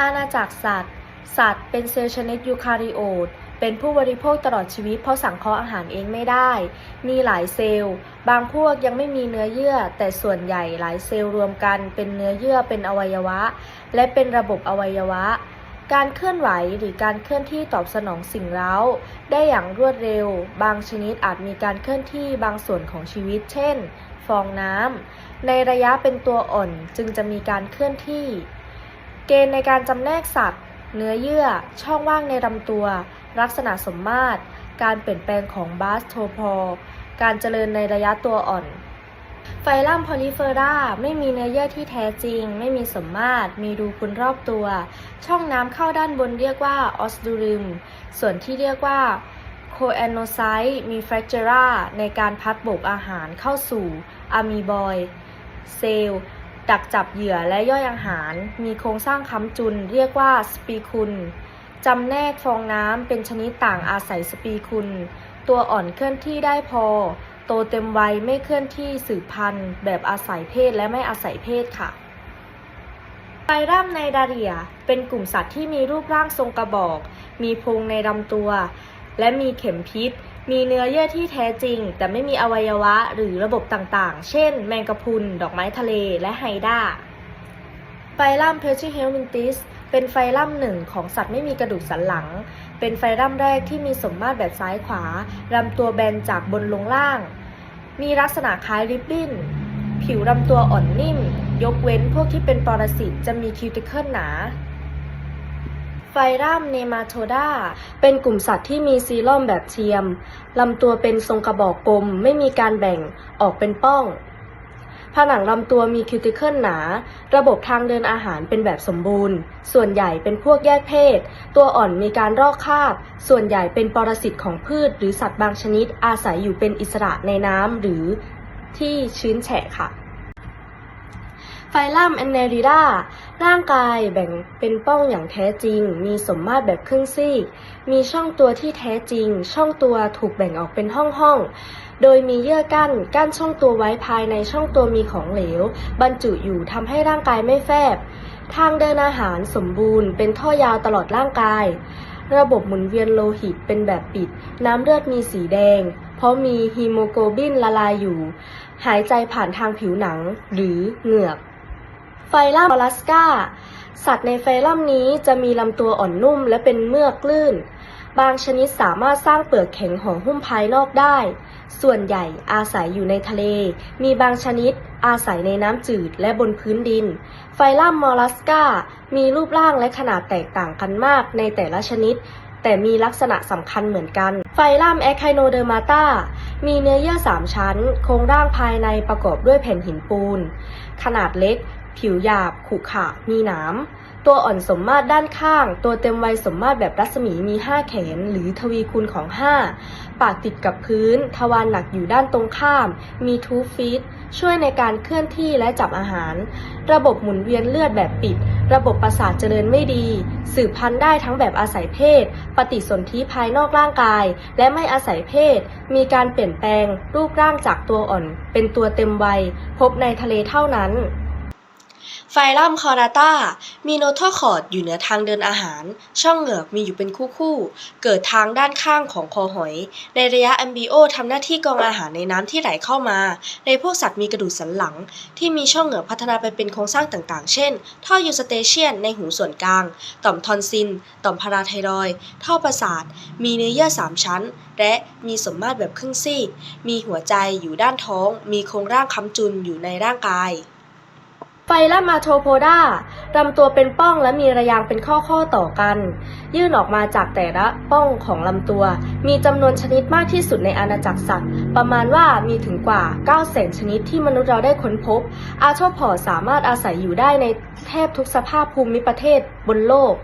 อาณาจักรสัตว์ สัตว์เป็นเซลล์ชนิดยูคาริโอต เป็นผู้บริโภคตลอดชีวิตเพราะสังเคราะห์อาหารเองไม่ได้ มีหลายเซลล์ บางพวกยังไม่มีเนื้อเยื่อ แต่ส่วนใหญ่หลายเซลล์รวมกันเป็นเนื้อเยื่อเป็นอวัยวะ และเป็นระบบอวัยวะ การเคลื่อนไหวหรือการเคลื่อนที่ตอบสนองสิ่งเร้า ได้อย่างรวดเร็ว บางชนิดอาจมีการเคลื่อนที่บางส่วนของชีวิต เช่น ฟองน้ำในระยะเป็นตัวอ่อนจึงจะมีการเคลื่อนที่ เกณฑ์ในการจำแนกสัตว์ เนื้อเยื่อ ช่องว่างในลำตัว ลักษณะสมมาตร การเปลี่ยนแปลงของบาสโทพอการเจริญในระยะตัวอ่อน ไฟลัมพอลิเฟอราไม่มีเนื้อเยื่อที่แท้จริง ไม่มีสมมาตร มีรูพุนรอบตัว ช่องน้ำเข้าด้านบนเรียกว่าออสดูริม ส่วนที่เรียกว่าโคแอนโนไซต์มีแฟกเจอราในการพัดโบกอาหารเข้าสู่อะมีบอย เซลล์ ดักจับเหยื่อและย่อยอาหาร มีโครงสร้างค้ำจุน เรียกว่าสปีคุลจำแนกฟองน้ำเป็นชนิดต่างอาศัยสปีคุลตัวอ่อนเคลื่อนที่ได้พอ โตเต็มวัยไม่เคลื่อนที่สืบพันธุ์ แบบอาศัยเพศและไม่อาศัยเพศค่ะไฟรัมไนดาเรีย เป็นกลุ่มสัตว์ที่มีรูปร่างทรงกระบอก มีพรงในลำตัว และมีเข็มพิษ มีเนื้อเยื่อที่แท้จริง แต่ไม่มีอวัยวะหรือระบบต่างๆ เช่น แมงกะพรุน ดอกไม้ทะเล และไฮด้า ไฟลัมเพอร์ชิเฮลมินติสเป็นไฟลัมหนึ่งของสัตว์ไม่มีกระดูกสันหลัง เป็นไฟลัมแรกที่มีสมมาตรแบบซ้ายขวาลำตัวแบนจากบนลงล่าง มีลักษณะคล้ายริบบิ้น ผิวลำตัวอ่อนนิ่ม ยกเว้นพวกที่เป็นปรสิตจะมีคิวติเคิลหนา ไฟรัมเนมาโทดาเป็นกลุ่มสัตว์ที่มีซีรอมแบบเทียม ลำตัวเป็นทรงกระบอกกลม ไม่มีการแบ่งออกเป็นป้อง ผนังลำตัวมีคิวติเคิลหนา ระบบทางเดินอาหารเป็นแบบสมบูรณ์ ส่วนใหญ่เป็นพวกแยกเพศ ตัวอ่อนมีการรอกคาบ ส่วนใหญ่เป็นปรสิตของพืช หรือสัตว์บางชนิดอาศัยอยู่เป็นอิสระในน้ำหรือที่ชื้นแฉะค่ะ ไฟลัมแอนเนริดาร่างกายแบ่งเป็นป้องอย่างแท้จริง มีสมมาตรแบบครึ่งซีก มีช่องตัวที่แท้จริง ช่องตัวถูกแบ่งออกเป็นห้องๆ โดยมีเยื่อกั้น กั้นช่องตัวไว้ภายในช่องตัวมีของเหลว บรรจุอยู่ทำให้ร่างกายไม่แฟบ ทางเดินอาหารสมบูรณ์ เป็นท่อยาวตลอดร่างกาย ระบบหมุนเวียนโลหิตเป็นแบบปิด น้ำเลือดมีสีแดง เพราะมีฮีโมโกลบินละลายอยู่ หายใจผ่านทางผิวหนังหรือเหงือก ไฟลัมอลาสกาสัตว์ในไฟลัมนี้จะมีลำตัวอ่อนนุ่มและเป็นเมือกกลื่น บางชนิดสามารถสร้างเปลือกแข็งห่อหุ้มภายนอกได้ ส่วนใหญ่อาศัยอยู่ในทะเล มีบางชนิดอาศัยในน้ำจืดและบนพื้นดิน ไฟลัมมอลัสกามีรูปร่างและขนาดแตกต่างกันมากในแต่ละชนิด แต่มีลักษณะสำคัญเหมือนกัน ไฟลัมแอคไคโนเดอร์มาตามีเนื้อเยื่อสามชั้น โครงร่างภายในประกอบด้วยแผ่นหินปูน ขนาดเล็ก ผิวหยาบ ขรุขระมีหนามตัวอ่อนสมมาตรด้านข้าง ตัวเต็มวัยสมมาตรแบบรัศมีมี 5 แขน หรือทวีคูณของ 5 ปากติดกับพื้น ทวารหนักอยู่ด้านตรงข้าม มีทูฟีตช่วยในการเคลื่อนที่และจับอาหาร ระบบหมุนเวียนเลือดแบบปิด ระบบประสาทเจริญไม่ดี สืบพันธุ์ได้ทั้งแบบอาศัยเพศ ปฏิสนธิภายนอกร่างกาย และไม่อาศัยเพศ มีการเปลี่ยนแปลง รูปร่างจากตัวอ่อน เป็นตัวเต็มวัย พบในทะเลเท่านั้น ไฟลัมคอราตามีโนโทคอร์ดอยู่เหนือทางเดินอาหาร ช่องเหงือกมีอยู่เป็นคู่ๆ เกิดทางด้านข้างของคอหอย ในระยะแอมบิโอทำหน้าที่กรองอาหารในน้ำที่ไหลเข้ามา ในพวกสัตว์มีกระดูกสันหลัง ที่มีช่องเหงือกพัฒนาไปเป็นโครงสร้างต่างๆ เช่น ท่อยูสเตเชียนในหูส่วนกลาง ต่อมทอนซิลต่อมพาราไทรอย ท่อประสาท มีเนื้อเยื่อสามชั้น และมีสมมาตรแบบครึ่งซีก มีหัวใจอยู่ด้านท้อง มีโครงร่างค้ำจุนอยู่ในร่างกาย ลัมมาโทโพดาลำตัวเป็นป้องและมีระยางเป็นข้อๆต่อกัน ยื่นออกมาจากแต่ละป้องของลำตัว มีจำนวนชนิดมากที่สุดในอาณาจักรสัตว์ ประมาณว่ามีถึงกว่า9แสนชนิดที่มนุษย์เราได้ค้นพบ อาโทพอดสามารถอาศัยอยู่ได้ในแทบทุกสภาพภูมิประเทศบนโลก